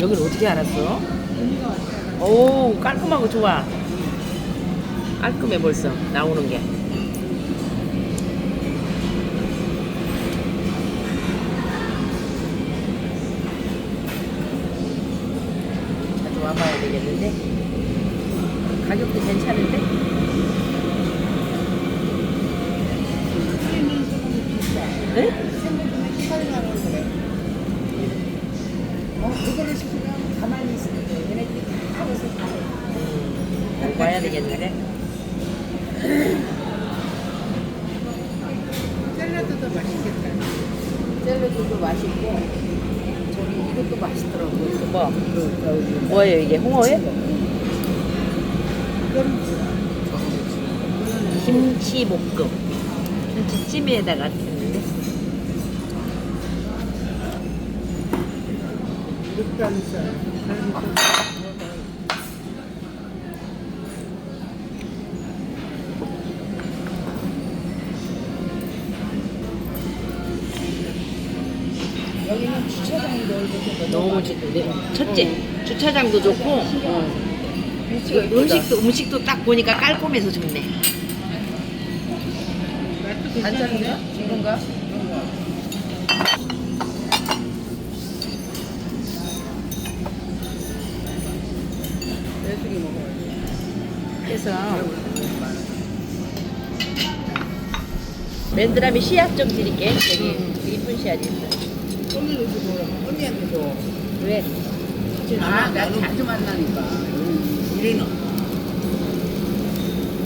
여기를 어떻게 알았어? 오 깔끔하고 좋아. 깔끔해 벌써 나오는 게. 자주 와봐야 되겠는데 가격도 괜찮은데? 네? 어, 그거를 시키면 가만히 있으면 돼. 얘네들이 다 알아서 다 해. 음, 와야 되겠는데? 샐러드도 맛있겠다. 샐러드도 맛있고, 저기 이것도 맛있더라고요. 뭐? 그. 뭐예요 이게 홍어예요? 김치 볶음. 김치찜에다가 했는데. 여기는 주차장이 넓어서 너무 좋, 네. 첫째 주차장도 좋고 위치가 그 음식도 음식도 딱 보니까 깔끔해서 좋네. 괜찮은데요? 이건가? 메뚜기 먹어야지. 그래서 맨드라미 씨앗 좀 드릴게. 여기 이쁜 씨앗이 있어. 언니는 주고 언니한테 줘. 왜? 아, 나 자주 만나니까. 이래는